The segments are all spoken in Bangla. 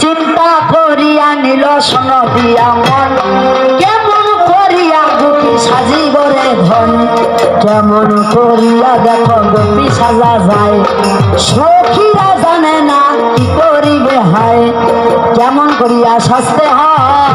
চিন্তা করিয়া নিল সনদিয়া মন কেমন করিয়া গুপি সাজিব রে ধন। কেমন করিয়া দেখো গুপি সাজা যায়। সখীরা জানে না কি করিবে হায়। কেমন করিয়া সাজতে হয়।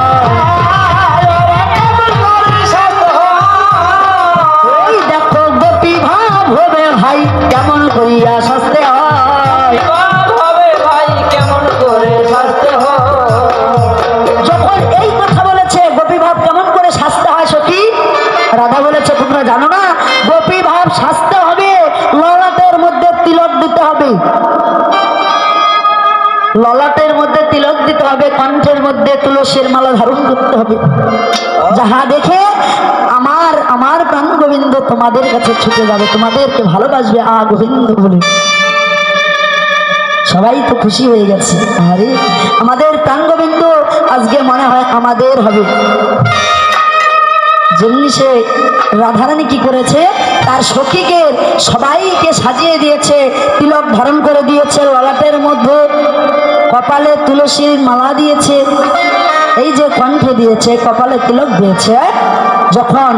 ললাটের মধ্যে তিলক দিতে হবে, কণ্ঠের মধ্যে তুলসীর মালা ধারণ করতে হবে। যাহা দেখে আমার আমার প্রাণ গোবিন্দ তোমাদের কাছে ছুটে যাবে, তোমাদেরকে ভালোবাসবে, আ গোবিন্দ বলে। সবাই তো খুশি হয়ে গেছে। আরে, আমাদের প্রাণ গোবিন্দ আজকে মনে হয় আমাদের হবে। যেমনি সে রাধারানী কি করেছে? তার সখীকে সবাইকে সাজিয়ে দিয়েছে, তিলক ধারণ করে দিয়েছে ললাটের মধ্যে। কপালে তুলসীর মালা দিয়েছে, এই যে কণ্ঠে দিয়েছে, কপালে তিলক দিয়েছে, যখন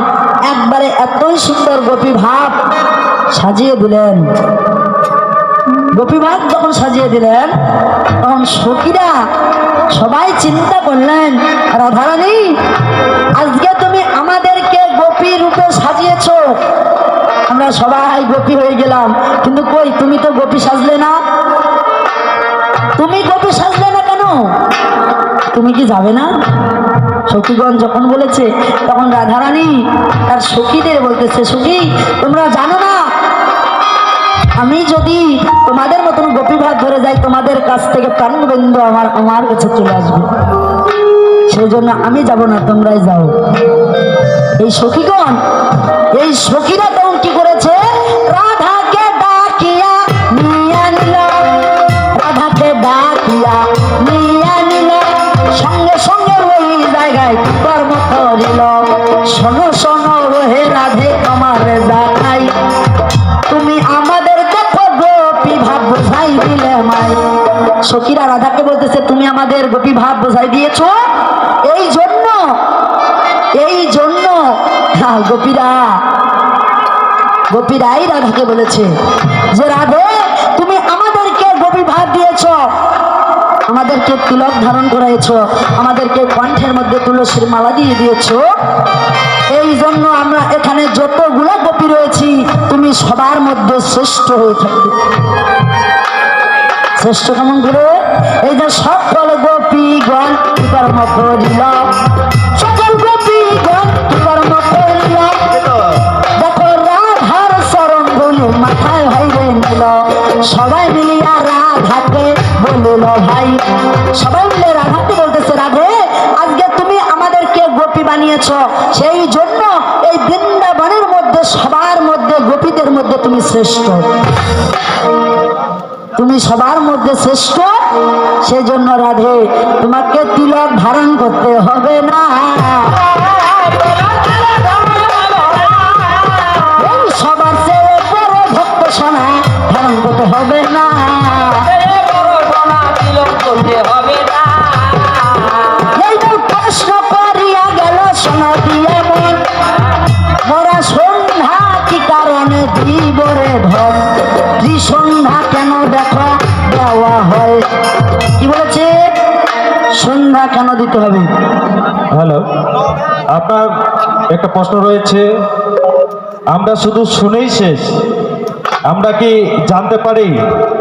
একবারে এতই সুন্দর গোপী ভাব সাজিয়ে দিলেন। গোপীবাগ যখন সাজিয়ে দিলেন, তখন সখীরা সবাই চিন্তা করলেন, রাধারানী, আজকে তুমি আমাদেরকে গোপী রূপে সাজিয়েছ। আমরা সবাই গোপী হয়ে গেলাম, কিন্তু কই, তুমি তো গোপী সাজলে না? তুমি গোপী সাজলে না কেন? তুমি কি যাবে না? সখীগণ যখন বলেছে, তখন রাধারানী তার সখীদের বলতেছে, সখী, তোমরা জানো না আমি যদি তোমাদের মতন গোপী ভাগ ধরে যাই, তোমাদের কাছ থেকে প্রাণবৃন্দ আমার আমার কাছে চলে আসবে। সেই জন্য আমি যাব না, তোমরাই যাও। এই সখীগণ, এই সখীরা তখন কি করেছে? রাধাকে সখীরা রাধাকে বলতেছে, তুমি আমাদের গোপী ভাব বোঝাই দিয়েছ? এই জন্য এই জন্য গোপীরা, গোপীরাই রাধাকে বলেছে যে, রাধে, তুমি আমাদেরকে গোপী ভাব দিয়েছ। আমাদেরকে তিলক ধারণ করাইছ। আমাদেরকে কণ্ঠের মধ্যে তুলসীর মালা দিয়ে দিয়েছ। এই জন্য আমরা এখানে যতগুলো গোপী রয়েছি, তুমি সবার মধ্যে শ্রেষ্ঠ হয়ে থাকবে। শ্রেষ্ঠ কেমন করে এই যে সকল গোপীগণ কি কর্ম করিল সকল গোপীগণ কর্ম করিল দেখো রাধার চরণ বলি মাথায় ভাইরে নিল। সবাই মিলিয়া রাধাকে বলিল, ভাই, সবাই মিলে রাধাকে বলতেছে, রাধে, আজকে তুমি আমাদেরকে গোপী বানিয়েছ। সেই জন্য এই বৃন্দাবনের মধ্যে, সবার মধ্যে, গোপীদের মধ্যে তুমি শ্রেষ্ঠ। তুমি সবার মধ্যে শ্রেষ্ঠ, সেজন্য রাধে, তোমাকে তিলক ধারণ করতে হবে না। সবার চেয়ে বড় ভক্ত সোনা ধারণ করতে হবে না। দিতে হবে। হ্যালো আপনার একটা প্রশ্ন রয়েছে। আমরা শুধু শুনেই শেষ। আমরা কি জানতে পারি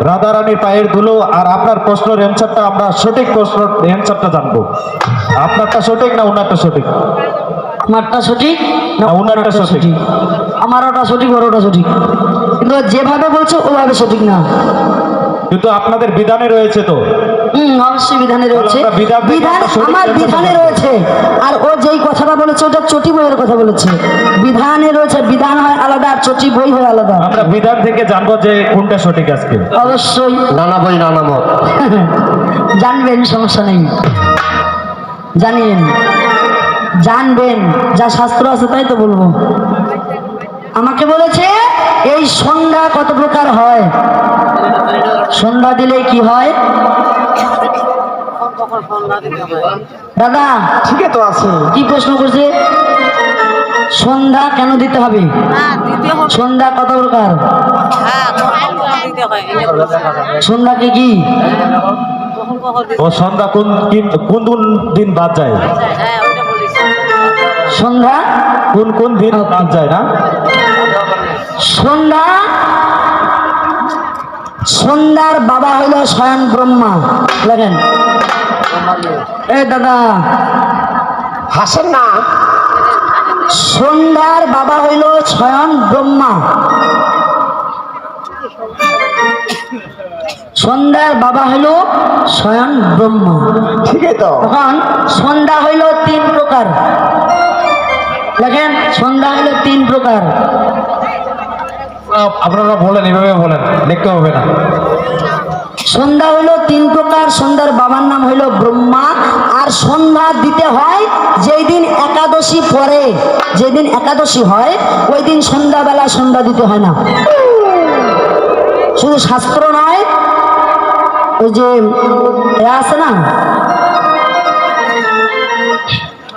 রাধারানীর পায়ের ধুলো? আর আপনার প্রশ্নের অ্যান্সারটা আমরা সঠিক প্রশ্ন অ্যান্সারটা জানব। আপনারটা সঠিক না ওনারটা সঠিক? আমারটা সঠিক না ওনারটা সঠিক। আমার ওটা সঠিক ওর ওটা সঠিক। কিন্তু যেভাবে বলছে ওভাবে সঠিক না। কিন্তু আপনাদের বিধানে রয়েছে তো। অবশ্যই বিধানে রয়েছে। বিধান আমরা রয়েছে। আর ও যেই কথাটা বলেছে ওটা চটি বইয়ের কথা বলেছে। বিধানে রয়েছে বিধান হয় আলাদা আর চটি বই হয় আলাদা। আমরা বিধান থেকে জানব যে কোনটা সঠিক আজকে। অবশ্যই। নানা বই নানা মত। জানবেন সমস্যা নেই। জানেন। জানবেন। যা শাস্ত্র আছে তাই তো বলব। আমাকে বলেছে এই সন্ধ্যা কত প্রকার হয়? সন্ধ্যা দিলে কি হয়? দাদা ঠিক তো আছে। কি প্রশ্ন করছে? সন্ধ্যা কেন দিতে হবে? হ্যাঁ সন্ধ্যা কত প্রকার? সন্ধ্যা হয় কি? ও সন্ধ্যা কোন কি- কোন কোন দিন বাদ যায়? হ্যাঁ সন্ধ্যা? কোন কোন দিন বাদ যায় না? সন্ধ্যা? সন্ধ্যার বাবা হইল স্বয়ং ব্রহ্মা। লেখেন এ দাদা। হাসেন না সন্ধ্যার বাবা হইল স্বয়ং ব্রহ্মা। সন্ধ্যার বাবা হইল স্বয়ং ব্রহ্মা। ঠিকই তো। তখন সন্ধ্যা হইল তিন প্রকার। দেখেন সন্ধ্যা হইল তিন প্রকার। আপনারা বলেন, এভাবে বলেন লিখতে হবে না। সন্ধ্যা হইল তিন প্রকার, সন্ধ্যার বাবার নাম হইল ব্রহ্মা, আর সন্ধ্যা দিতে হয় যেই দিন একাদশী পরে যেদিন একাদশী হয় ওই দিন সন্ধ্যাবেলা সন্ধ্যা দিতে হয় না। শুধু শাস্ত্র নয়, ওই যে আছে না?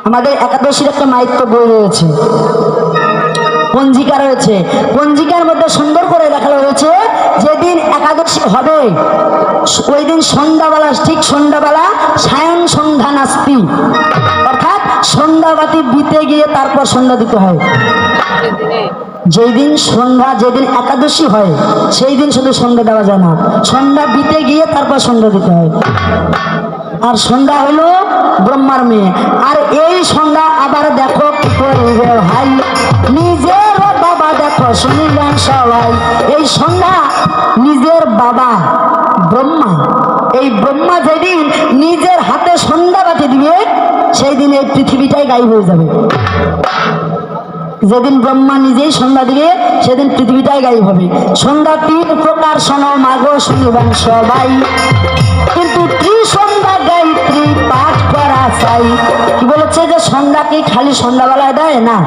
আমাদের একাদশীর একটা মাইত্য বই রয়েছে। পঞ্জিকা রয়েছে। পঞ্জিকার মধ্যে সুন্দর করে লেখা রয়েছে, যেদিন একাদশী হবে, ওই দিন সন্ধ্যাবেলা, ঠিক সন্ধ্যাবেলা সায়ন সন্ধ্যা নাস্তি। অর্থাৎ সন্ধ্যাবাতি দিতে গিয়ে তারপর সন্ধ্যা দিতে হয়। দিনে যেই দিন সন্ধ্যা, যেদিন একাদশী হয়, সেই দিন শুধু সন্ধ্যা দেওয়া যায় না। সন্ধ্যা দিতে গিয়ে তারপর সন্ধ্যা দিতে হয়। আর সন্ধ্যা হলো ব্রহ্মার মেয়ে। আর এই সন্ধ্যা আবার দেখো ভাই? নিজের বাবা দেখো, শুনিলেন সবাই। এই সন্ধ্যা নিজের বাবা ব্রহ্মা। এই ব্রহ্মা যেদিন নিজের হাতে সন্ধ্যা বাতি দিবে, সেই দিন এই পৃথিবীটাই গায়েব হয়ে যাবে। যেদিন ব্রহ্মা নিজেই সন্ধ্যা দিবে, সেদিন পৃথিবীটাই গায়েব হবে। সন্ধ্যা তিন প্রকার শোনো মাগো শুনিবেন সবাই। চাই কি বলেছে যে সন্ধ্যা কি খালি সন্ধ্যাবেলায় দেয়? না।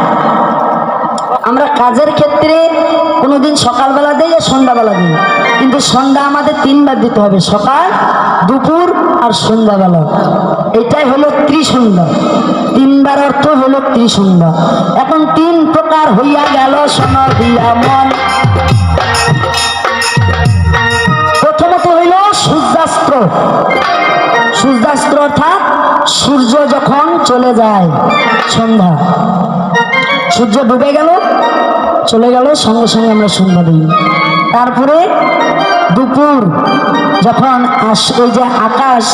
আমরা কাজের ক্ষেত্রে কোনোদিন সকালবেলা দিই আর সন্ধ্যাবেলা দিই। কিন্তু সন্ধ্যা আমাদের তিনবার দিতে হবে, সকাল, দুপুর আর সন্ধ্যাবেলা। এটাই হলো ত্রিসন্ধ্যা। তিনবার অর্থ হলো ত্রিসন্ধ্যা। এখন তিন প্রকার হইয়া গেল সোন দিয়া মন। প্রথমত হইল সূর্যাস্ত্র। সূর্যাস্ত্র অর্থাৎ সূর্য যখন চলে যায় সন্ধ্যা, সূর্য ডুবে গেল, চলে গেল, সঙ্গে সঙ্গে আমরা সন্ধ্যা দিই। তারপরে দুপুর যখন এই যে আকাশ,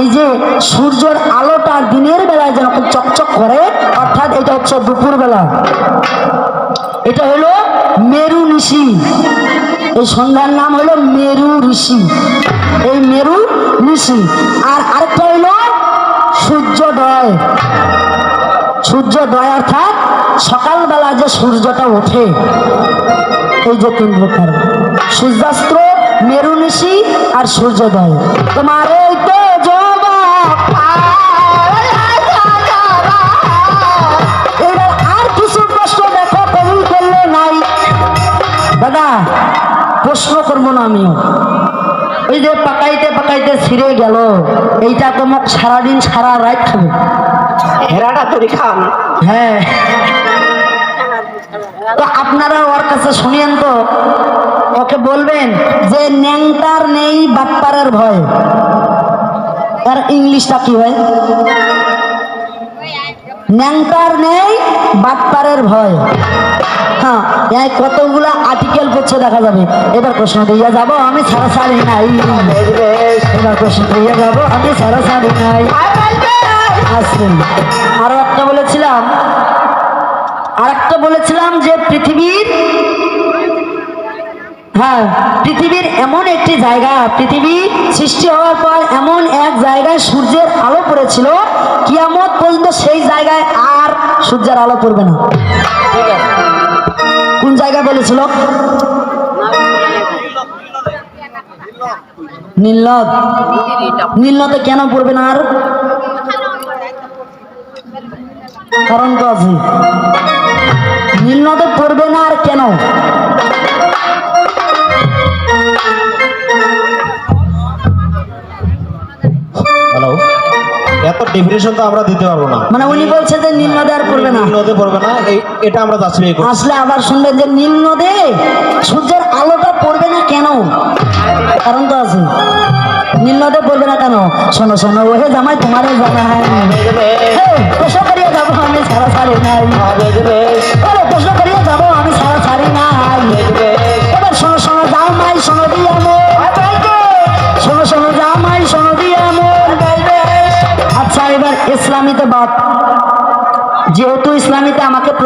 এই যে সূর্যের আলোটা দিনের বেলায় যখন চকচক করে, অর্থাৎ এটা হচ্ছে দুপুর বেলা এটা হলো মেরু ঋষি এই সন্ধ্যার নাম হলো মেরু ঋষি। এই মেরু ঋষি। আর আরেকটা হলো সূর্যোদয় সূর্যোদয় অর্থাৎ সকালবেলা যে সূর্যটা ওঠে, এই যে তিন প্রকার সূর্যাস্ত্র মেরুনিশি আর সূর্যোদয়। তোমার এই তো আর দেখো নাই। দাদা, প্রশ্ন করব না আমিও। ওই যে পাকাইতে পাকাইতে ছিঁড়ে গেল। এইটা তো মোক সারাদিন সারা রাত খাবে। হেরাটা তৈরি খান হ্যাঁ। তো আপনারা ওর কাছে শুনিয়েন তো। ওকে বলবেন যে ন্যাংটার নেই বাপ্পারের ভয়। তার ইংলিশটা কি হয়? ন্যাংটার নেই, বাটপারের ভয়। হ্যাঁ এই কতগুলা আর্টিকেল পড়ছে দেখা যাবে। এবার প্রশ্ন দিয়ে যাব, আমি সারা সারি নাই। এবার প্রশ্ন দিয়ে যাব, আমি সারা সারি নাই। আসবেন আরও একটা বলেছিলাম। আর একটা বলেছিলাম যে পৃথিবীর হ্যাঁ পৃথিবীর এমন একটি জায়গা, পৃথিবী সৃষ্টি হওয়ার পর এমন এক জায়গায় সূর্যের আলো পড়েছিল, কিয়ামত পর্যন্ত সেই জায়গায় আর সূর্যের আলো পড়বে না। কোন জায়গা বলেছিল? নীলনদ। নীলনদে কেন পড়বে না আর? কারণ তো আছে। নীলনদে পড়বে না আর কেন? হ্যালো এত ডেফিনেশন তো আমরা দিতে পারব না। মানে উনি বলছে যে নীল নদে আর পড়বে না। নীল নদে পড়বে না এটা আমরা যাচাই আসলে আবার শুনলেন যে নীল নদে সূর্যের আলোটা পড়বে না কেন? কারণ তো আছে। নীল নদে পড়বে না কেন? শোনো শোনো ওহে জামাই তোমারও করিয়ে যাব আমি।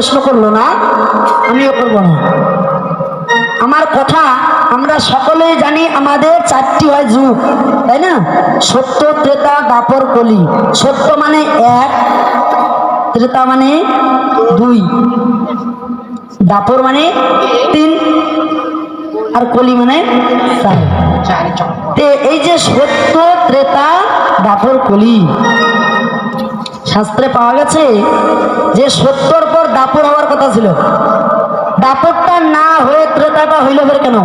প্রশ্ন করল না আমিও করব না। আমার কথা আমরা সকলেই জানি আমাদের চারটি হয় যুগ তাই না? সত্য ত্রেতা দাপর কলি। সত্য মানে এক ত্রেতা মানে দুই দাপর মানে তিন আর কলি মানে চার। এই যে সত্য ত্রেতা দাপর কলি শাস্ত্রে পাওয়া গেছে যে সত্তর পর দাপর হওয়ার কথা ছিল। দাপরটা না হয়ে ত্রেতাটা হইল ফের কেন?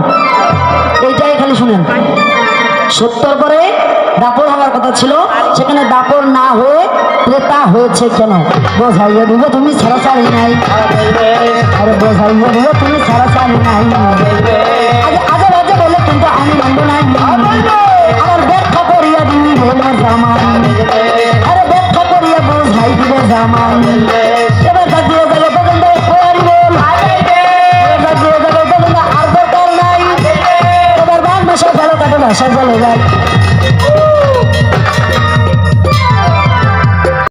এইটাই খালি শুনেন। সত্তর পরে দাপর হওয়ার কথা ছিল, সেখানে দাপর না হয়ে ত্রেতা হয়েছে কেন? বোঝাইয়া দিব তুমি ছাড়াছাড়ি নাই। আরে বোঝাইয়া দিব তুমি ছাড়াছাড়ি নাই। আগে আগে